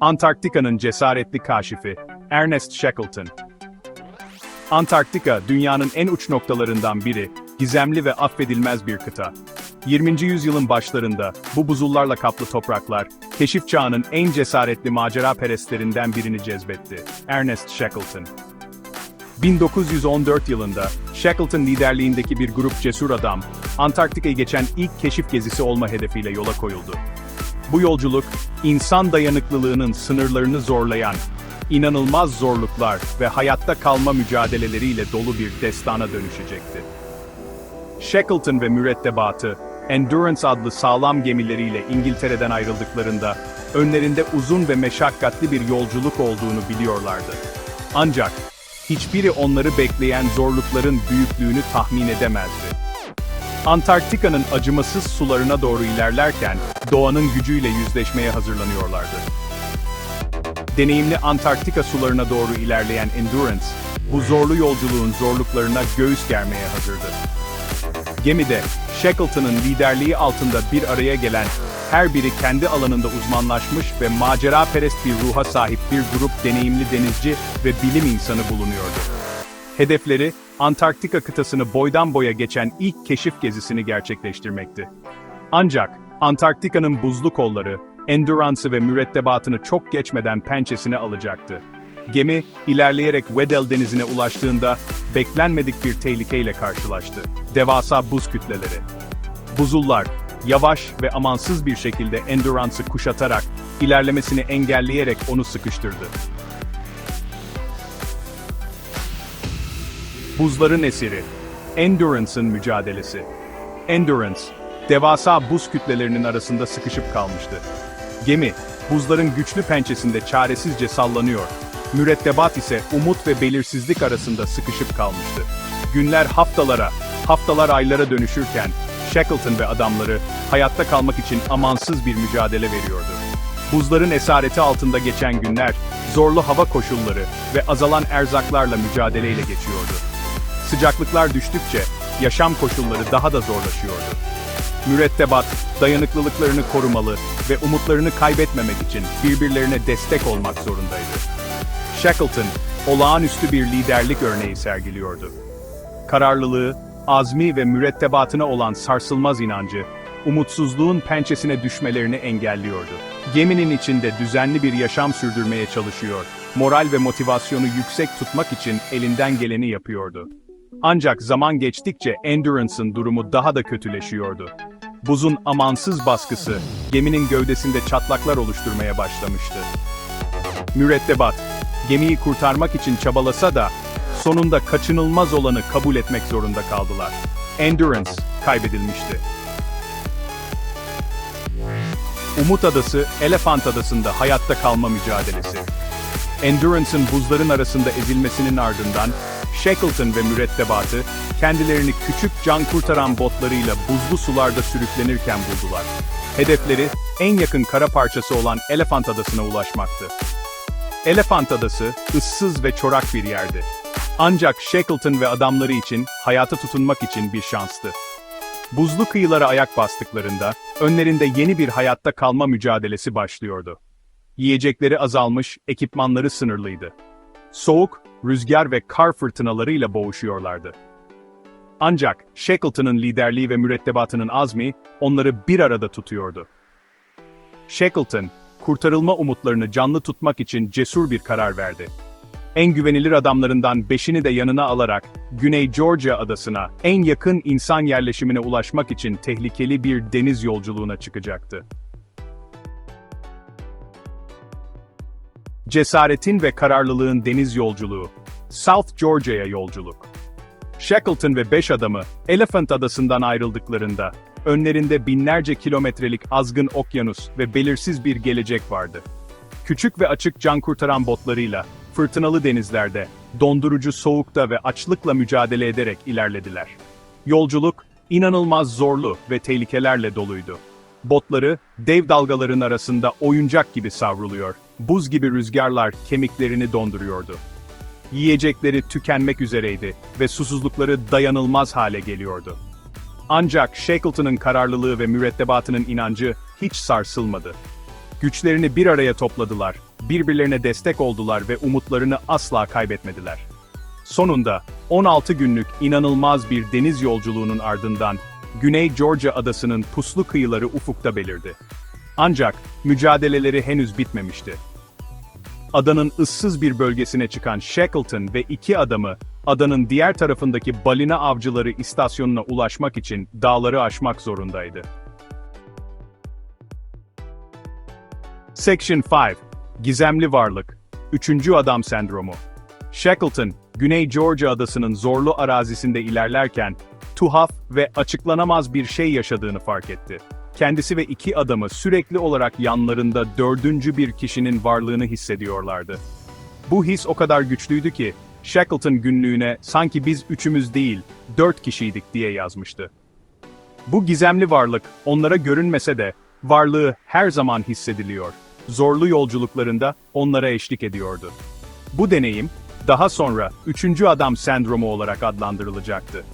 Antarktika'nın cesaretli kaşifi Ernest Shackleton. Antarktika, dünyanın en uç noktalarından biri, gizemli ve affedilmez bir kıta. 20. yüzyılın başlarında, bu buzullarla kaplı topraklar, keşif çağının en cesaretli macera perestlerinden birini cezbetti. Ernest Shackleton. 1914 yılında, Shackleton liderliğindeki bir grup cesur adam, Antarktika'yı geçen ilk keşif gezisi olma hedefiyle yola koyuldu. Bu yolculuk, insan dayanıklılığının sınırlarını zorlayan, inanılmaz zorluklar ve hayatta kalma mücadeleleriyle dolu bir destana dönüşecekti. Shackleton ve mürettebatı, Endurance adlı sağlam gemileriyle İngiltere'den ayrıldıklarında, önlerinde uzun ve meşakkatli bir yolculuk olduğunu biliyorlardı. Ancak, hiçbiri onları bekleyen zorlukların büyüklüğünü tahmin edemezdi. Antarktika'nın acımasız sularına doğru ilerlerken, doğanın gücüyle yüzleşmeye hazırlanıyorlardı. Deneyimli Antarktika sularına doğru ilerleyen Endurance, bu zorlu yolculuğun zorluklarına göğüs germeye hazırdı. Gemide, Shackleton'ın liderliği altında bir araya gelen, her biri kendi alanında uzmanlaşmış ve macera perest bir ruha sahip bir grup deneyimli denizci ve bilim insanı bulunuyordu. Hedefleri, Antarktika kıtasını boydan boya geçen ilk keşif gezisini gerçekleştirmekti. Ancak, Antarktika'nın buzlu kolları, Endurance'ı ve mürettebatını çok geçmeden pençesine alacaktı. Gemi, ilerleyerek Weddell denizine ulaştığında, beklenmedik bir tehlikeyle karşılaştı. Devasa buz kütleleri. Buzullar, yavaş ve amansız bir şekilde Endurance'ı kuşatarak, ilerlemesini engelleyerek onu sıkıştırdı. Buzların esiri. Endurance'ın mücadelesi. Endurance, devasa buz kütlelerinin arasında sıkışıp kalmıştı. Gemi, buzların güçlü pençesinde çaresizce sallanıyor. Mürettebat ise umut ve belirsizlik arasında sıkışıp kalmıştı. Günler haftalara, haftalar aylara dönüşürken, Shackleton ve adamları, hayatta kalmak için amansız bir mücadele veriyordu. Buzların esareti altında geçen günler, zorlu hava koşulları ve azalan erzaklarla mücadeleyle geçiyordu. Sıcaklıklar düştükçe, yaşam koşulları daha da zorlaşıyordu. Mürettebat, dayanıklılıklarını korumalı ve umutlarını kaybetmemek için birbirlerine destek olmak zorundaydı. Shackleton, olağanüstü bir liderlik örneği sergiliyordu. Kararlılığı, azmi ve mürettebatına olan sarsılmaz inancı, umutsuzluğun pençesine düşmelerini engelliyordu. Geminin içinde düzenli bir yaşam sürdürmeye çalışıyor, moral ve motivasyonu yüksek tutmak için elinden geleni yapıyordu. Ancak zaman geçtikçe Endurance'ın durumu daha da kötüleşiyordu. Buzun amansız baskısı, geminin gövdesinde çatlaklar oluşturmaya başlamıştı. Mürettebat, gemiyi kurtarmak için çabalasa da, sonunda kaçınılmaz olanı kabul etmek zorunda kaldılar. Endurance, kaybedilmişti. Umut Adası, Elephant Adası'nda hayatta kalma mücadelesi. Endurance'ın buzların arasında ezilmesinin ardından, Shackleton ve mürettebatı, kendilerini küçük can kurtaran botlarıyla buzlu sularda sürüklenirken buldular. Hedefleri, en yakın kara parçası olan Elephant Adası'na ulaşmaktı. Elephant Adası, ıssız ve çorak bir yerdi. Ancak Shackleton ve adamları için, hayata tutunmak için bir şanstı. Buzlu kıyılara ayak bastıklarında, önlerinde yeni bir hayatta kalma mücadelesi başlıyordu. Yiyecekleri azalmış, ekipmanları sınırlıydı. Soğuk, rüzgar ve kar fırtınalarıyla boğuşuyorlardı. Ancak Shackleton'ın liderliği ve mürettebatının azmi onları bir arada tutuyordu. Shackleton, kurtarılma umutlarını canlı tutmak için cesur bir karar verdi. En güvenilir adamlarından beşini de yanına alarak Güney Georgia adasına, en yakın insan yerleşimine ulaşmak için tehlikeli bir deniz yolculuğuna çıkacaktı. Cesaretin ve kararlılığın deniz yolculuğu, South Georgia'ya yolculuk. Shackleton ve beş adamı, Elephant Adası'ndan ayrıldıklarında, önlerinde binlerce kilometrelik azgın okyanus ve belirsiz bir gelecek vardı. Küçük ve açık can kurtaran botlarıyla, fırtınalı denizlerde, dondurucu soğukta ve açlıkla mücadele ederek ilerlediler. Yolculuk, inanılmaz zorlu ve tehlikelerle doluydu. Botları, dev dalgaların arasında oyuncak gibi savruluyor, buz gibi rüzgarlar kemiklerini donduruyordu. Yiyecekleri tükenmek üzereydi ve susuzlukları dayanılmaz hale geliyordu. Ancak Shackleton'ın kararlılığı ve mürettebatının inancı hiç sarsılmadı. Güçlerini bir araya topladılar, birbirlerine destek oldular ve umutlarını asla kaybetmediler. Sonunda, 16 günlük inanılmaz bir deniz yolculuğunun ardından, Güney Georgia adasının puslu kıyıları ufukta belirdi. Ancak, mücadeleleri henüz bitmemişti. Adanın ıssız bir bölgesine çıkan Shackleton ve iki adamı, adanın diğer tarafındaki balina avcıları istasyonuna ulaşmak için dağları aşmak zorundaydı. Section 5 Gizemli Varlık 3. Adam Sendromu Shackleton, Güney Georgia adasının zorlu arazisinde ilerlerken, tuhaf ve açıklanamaz bir şey yaşadığını fark etti. Kendisi ve iki adamı sürekli olarak yanlarında dördüncü bir kişinin varlığını hissediyorlardı. Bu his o kadar güçlüydü ki, Shackleton günlüğüne sanki biz üçümüz değil, dört kişiydik diye yazmıştı. Bu gizemli varlık, onlara görünmese de, varlığı her zaman hissediliyor. Zorlu yolculuklarında onlara eşlik ediyordu. Bu deneyim, daha sonra üçüncü adam sendromu olarak adlandırılacaktı.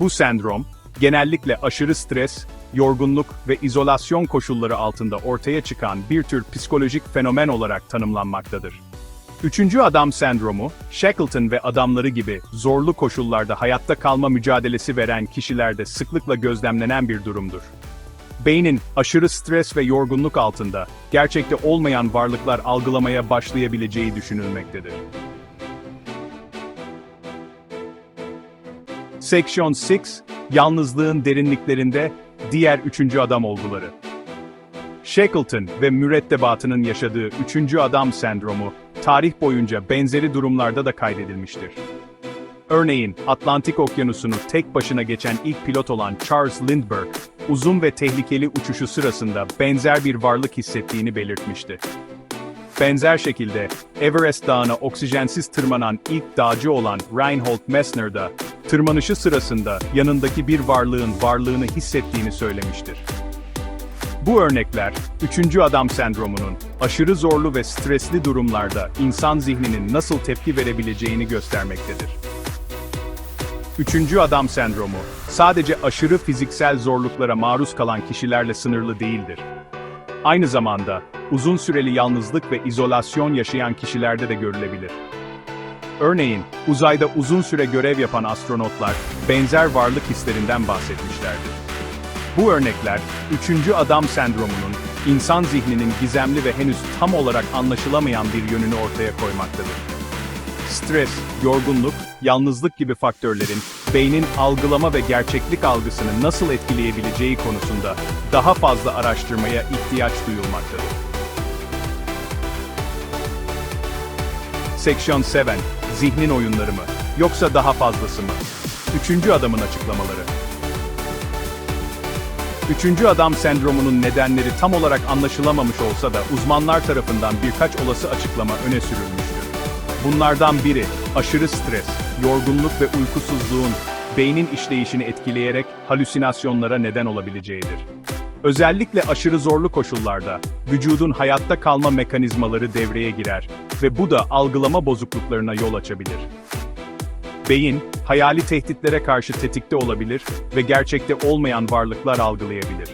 Bu sendrom, genellikle aşırı stres, yorgunluk ve izolasyon koşulları altında ortaya çıkan bir tür psikolojik fenomen olarak tanımlanmaktadır. Üçüncü adam sendromu, Shackleton ve adamları gibi zorlu koşullarda hayatta kalma mücadelesi veren kişilerde sıklıkla gözlemlenen bir durumdur. Beynin aşırı stres ve yorgunluk altında gerçekte olmayan varlıklar algılamaya başlayabileceği düşünülmektedir. Section 6, Yalnızlığın derinliklerinde diğer üçüncü adam olguları. Shackleton ve mürettebatının yaşadığı üçüncü adam sendromu, tarih boyunca benzeri durumlarda da kaydedilmiştir. Örneğin, Atlantik Okyanusu'nu tek başına geçen ilk pilot olan Charles Lindbergh, uzun ve tehlikeli uçuşu sırasında benzer bir varlık hissettiğini belirtmişti. Benzer şekilde, Everest Dağı'na oksijensiz tırmanan ilk dağcı olan Reinhold Messner da, tırmanışı sırasında yanındaki bir varlığın varlığını hissettiğini söylemiştir. Bu örnekler, üçüncü adam sendromunun, aşırı zorlu ve stresli durumlarda insan zihninin nasıl tepki verebileceğini göstermektedir. Üçüncü adam sendromu, sadece aşırı fiziksel zorluklara maruz kalan kişilerle sınırlı değildir. Aynı zamanda, uzun süreli yalnızlık ve izolasyon yaşayan kişilerde de görülebilir. Örneğin, uzayda uzun süre görev yapan astronotlar, benzer varlık hislerinden bahsetmişlerdir. Bu örnekler, üçüncü adam sendromunun, insan zihninin gizemli ve henüz tam olarak anlaşılamayan bir yönünü ortaya koymaktadır. Stres, yorgunluk, yalnızlık gibi faktörlerin, beynin algılama ve gerçeklik algısını nasıl etkileyebileceği konusunda daha fazla araştırmaya ihtiyaç duyulmaktadır. Section 7, Zihnin oyunları mı, yoksa daha fazlası mı? Üçüncü adamın açıklamaları. Üçüncü adam sendromunun nedenleri tam olarak anlaşılamamış olsa da uzmanlar tarafından birkaç olası açıklama öne sürülmüştür. Bunlardan biri, aşırı stres, yorgunluk ve uykusuzluğun beynin işleyişini etkileyerek halüsinasyonlara neden olabileceğidir. Özellikle aşırı zorlu koşullarda, vücudun hayatta kalma mekanizmaları devreye girer ve bu da algılama bozukluklarına yol açabilir. Beyin, hayali tehditlere karşı tetikte olabilir ve gerçekte olmayan varlıklar algılayabilir.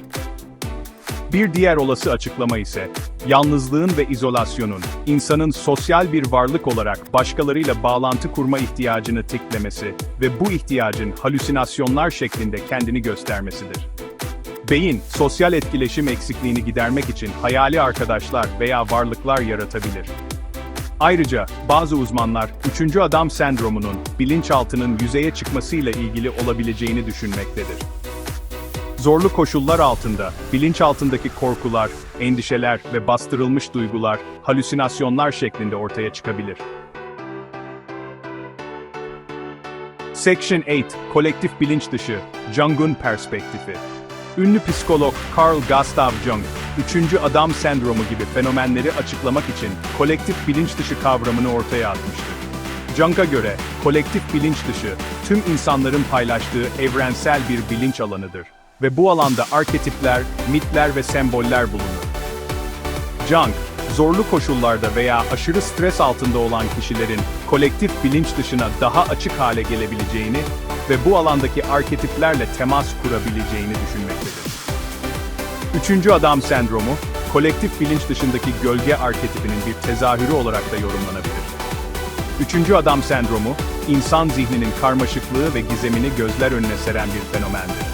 Bir diğer olası açıklama ise, yalnızlığın ve izolasyonun, insanın sosyal bir varlık olarak başkalarıyla bağlantı kurma ihtiyacını tiklemesi ve bu ihtiyacın halüsinasyonlar şeklinde kendini göstermesidir. Beyin, sosyal etkileşim eksikliğini gidermek için hayali arkadaşlar veya varlıklar yaratabilir. Ayrıca, bazı uzmanlar, üçüncü adam sendromunun, bilinçaltının yüzeye çıkmasıyla ilgili olabileceğini düşünmektedir. Zorlu koşullar altında, bilinçaltındaki korkular, endişeler ve bastırılmış duygular, halüsinasyonlar şeklinde ortaya çıkabilir. Section 8, Kolektif Bilinç Dışı, Jung'un Perspektifi Ünlü psikolog Carl Gustav Jung, üçüncü adam sendromu gibi fenomenleri açıklamak için kolektif bilinç dışı kavramını ortaya atmıştır. Jung'a göre, kolektif bilinç dışı, tüm insanların paylaştığı evrensel bir bilinç alanıdır ve bu alanda arketipler, mitler ve semboller bulunur. Jung, zorlu koşullarda veya aşırı stres altında olan kişilerin kolektif bilinç dışına daha açık hale gelebileceğini ve bu alandaki arketiplerle temas kurabileceğini düşünmektedir. Üçüncü adam sendromu, kolektif bilinç dışındaki gölge arketipinin bir tezahürü olarak da yorumlanabilir. Üçüncü adam sendromu, insan zihninin karmaşıklığı ve gizemini gözler önüne seren bir fenomendir.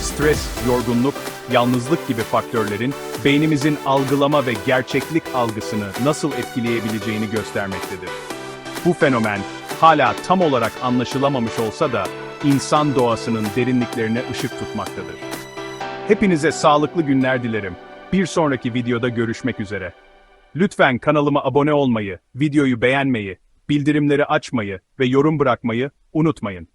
Stres, yorgunluk, yalnızlık gibi faktörlerin beynimizin algılama ve gerçeklik algısını nasıl etkileyebileceğini göstermektedir. Bu fenomen hala tam olarak anlaşılamamış olsa da insan doğasının derinliklerine ışık tutmaktadır. Hepinize sağlıklı günler dilerim. Bir sonraki videoda görüşmek üzere. Lütfen kanalıma abone olmayı, videoyu beğenmeyi, bildirimleri açmayı ve yorum bırakmayı unutmayın.